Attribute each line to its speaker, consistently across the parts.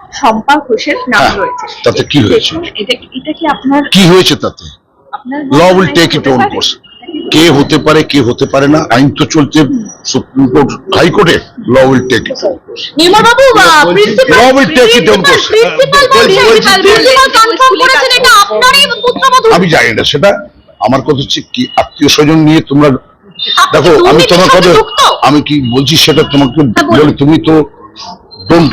Speaker 1: শম্পা ঘোষের নাম
Speaker 2: হ্যাঁ,
Speaker 1: রয়েছে।
Speaker 2: তাতে কি হয়েছে?
Speaker 1: এটা এটা কি আপনার
Speaker 2: কি হয়েছে তাতে?
Speaker 1: আপনার
Speaker 2: law will take it own course
Speaker 1: কে
Speaker 2: হতে পারে কে হতে পারে না আইন তো চলছে সুপ্রিম কোর্ট হাইকোর্টে ল উইল টেক ইট
Speaker 3: নির্মলবাবু প্রিন্সিপাল প্রিন্সিপাল কনফার্ম করেছেন এটা আপনারই পুত্রবধূ।
Speaker 2: আমি জানি না সেটা। আমার কথা হচ্ছে কি আত্মীয় স্বজন নিয়ে তোমরা দেখো আমি তোমার কথা আমি কি বলছি সেটা তোমাকে
Speaker 3: হ্যাঁ,
Speaker 2: তুমি তো don't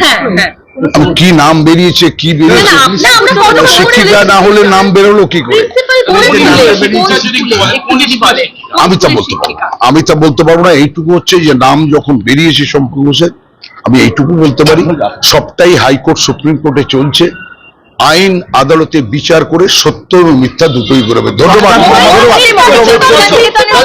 Speaker 3: হ্যাঁ হ্যাঁ
Speaker 2: কি নাম বেরিয়েছে কি বেরিয়েছে শিক্ষিকা না হলে নাম বেরোলো কি করে আমি তা বলতে পারব আমি তা বলতে পারব না এইটুকু হচ্ছে যে নাম যখন বেরিয়েছে সম্পূর্ণ হোসেন আমি এইটুকু বলতে পারি সবটাই হাইকোর্ট সুপ্রিম কোর্টে চলছে আইন আদালতে বিচার করে সত্য এবং মিথ্যা দুটোই বেরোবে ধন্যবাদ ধন্যবাদ